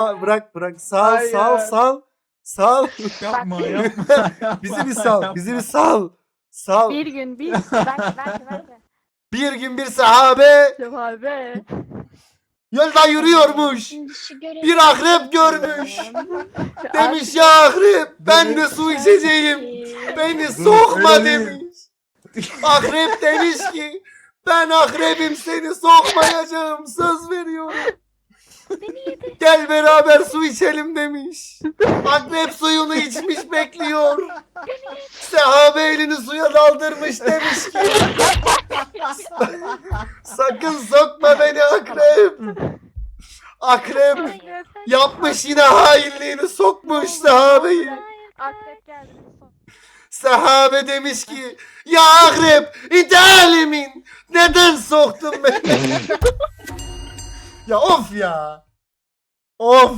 Aa, Bırak bırak. Sal Hayır. sal sal. Sal. Yapma yapma. bizi bir sal. Bizi bir sal. Sal. Bir gün bir. Ben ben ben de. Bir gün bir sahabe Abi. yolda yürüyormuş. Bir akrep görmüş. Demiş ya akrep ben de su içeceğim. Beni sokma demiş. Akrep demiş ki ben akrebim seni sokmayacağım söz veriyorum. Gel beraber su içelim demiş. Akrep suyunu içmiş bekliyor. Sahabe elini suya daldırmış demiş ki sakın sokma beni akrep. Akrep yapmış yine hainliğini sokmuş sahabeyi. Akrep geldi. Sahabe demiş ki ya akrep idealimin neden soktun beni? ya of ya. Of.